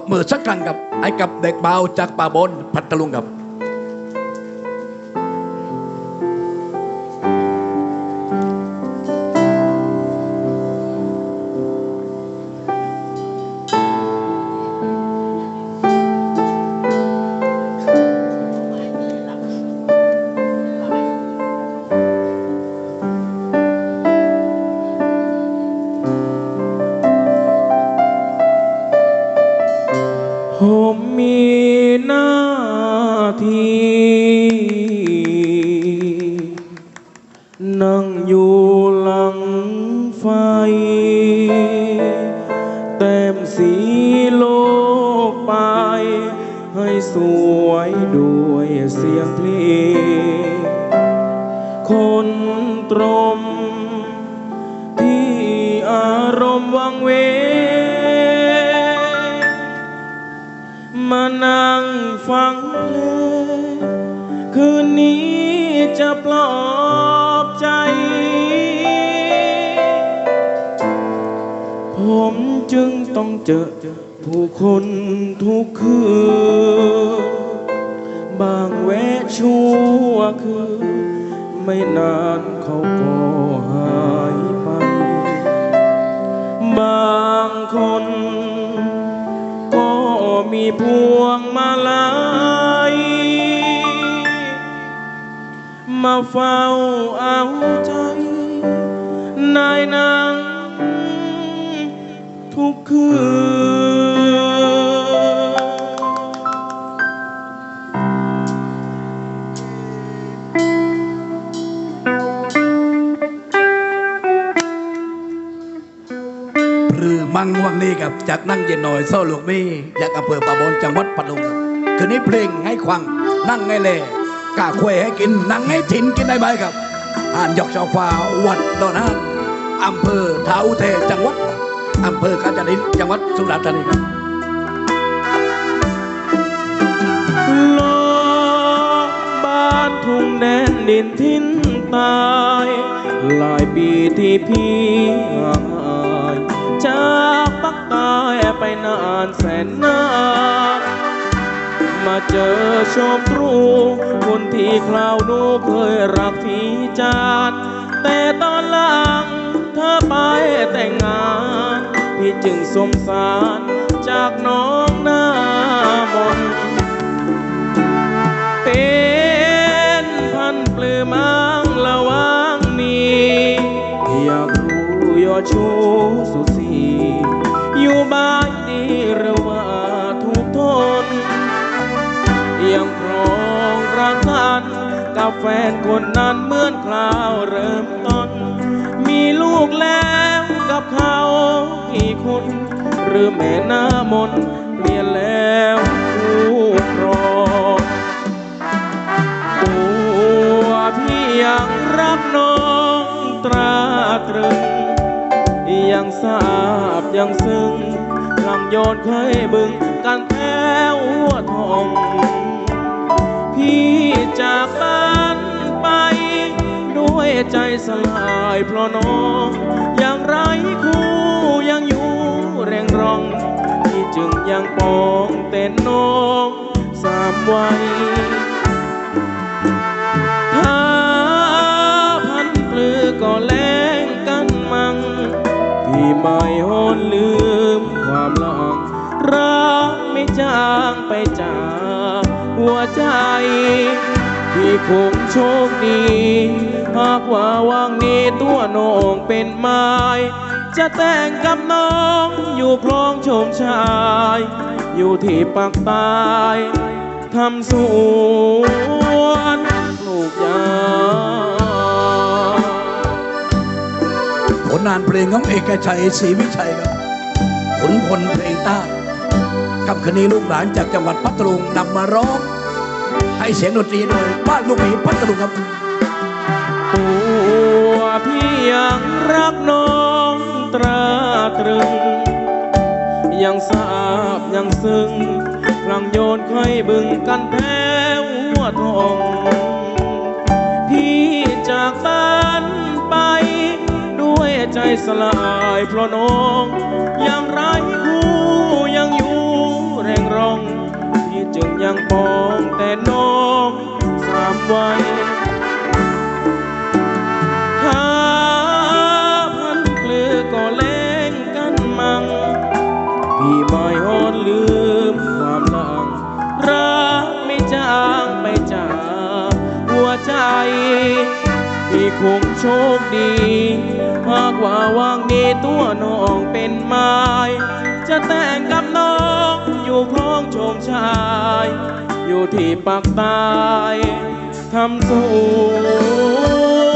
บมือสักครั้งกับไอ้กับเด็กเบาจากป่าบนพัทลุงครับ ผมมีหน้าที่นั่งอยู่หลังไฟเต็มสีโลกไป ให้สวยด้วยเสียงเพลง คนตรม ที่อารมณ์วังเวง มานั่งฟังเพลงคืนนี้จะปลอบใจ ผมจึงต้องเจอผู้คนทุกคืน บางแวะชั่วคือไม่นานเขาก็ พวงมาลัยมาเฝ้าเอาใจ นายนางทุกคืน มังวังนี้ครับจากนั่งเย็นหน่อยโซ่ลูกมีจากอำเภอป่าบนจังหวัดพัทลุงครับคืนนี้เพลงให้ควังนั่งไงเล่กาควยให้กินนั่งให้ถิ่นกินได้ไหมครับอ่านหยอกชาวฟ้าวัดดอนฮานอำเภอท้าอุเทจังหวัดอำเภอกาญจนดิตจังหวัดสุราษฎร์ธานีครับลบ้านทุ่งแดนดินทิ้นตาย หลายปีที่พี่ห่าง จากปักใตายไปนานแสนนานมาเจอชครูคนที่คราวนูเคยรักที่จานแต่ตอนหลังเธอไปแต่งงาน พี่จึงสงสารจากน้องหน้ามนเป็นพันปลือมังละวางนี้อยาก ชูสุสีอยู่บ้านดีหรือว่าถูกทน ยังครองรักกันกับแฟนคนนั้นเหมือนคราวเริ่มต้น มีลูกแล้วกับเขากี่คน หรือแม่หน้ามนเปลี่ยนแล้ว ยังทราบยังซึ้งคำโยนเคยบึงกันแท้หัวทองพี่จากบ้านไป ด้วยใจสลายเพราะน้องยังไรคู่ยังอยู่แรงรองพี่จึงยังปองเต้นน้องสามวัย จากหัวใจพี่คงโชคดี หากว่าว่างนี้ตัวน้องเป็นไม้จะแต่งกับน้องอยู่คลองชมชาย อยู่ที่ปากใต้ทำสวนปลูกยางผลงานเพลงของเอกชัยศรีวิชัยครับขุนพลเพลงใต้ คำคืนนี้ลูกหลานจากจังหวัดพัทลุงนำมาร้องให้เสียงดนตรีโดยบ้านลูกหมีพัทลุงครับตัวพี่ยังรักน้องตราตรึง ยังทราบยังซึ้งพลังโยนไข่บึงกันแท้หัวทองพี่จากบ้านไป ด้วยใจสลายเพราะน้องยังไร้ คู่ยังอยู่งยังปองแต่น้องสามวัยหาพันเกลือก็แล้งกันมัง พี่ไม่ฮอดลืมความหลัง รักไม่จางไปจากหัวใจ พี่คงโชคดีหากว่าวางนี้ตัวน้องเป็นไม้จะแต่งกับน้อง อยู่คลองโชมชาย อยู่ที่ปากใตายทำสว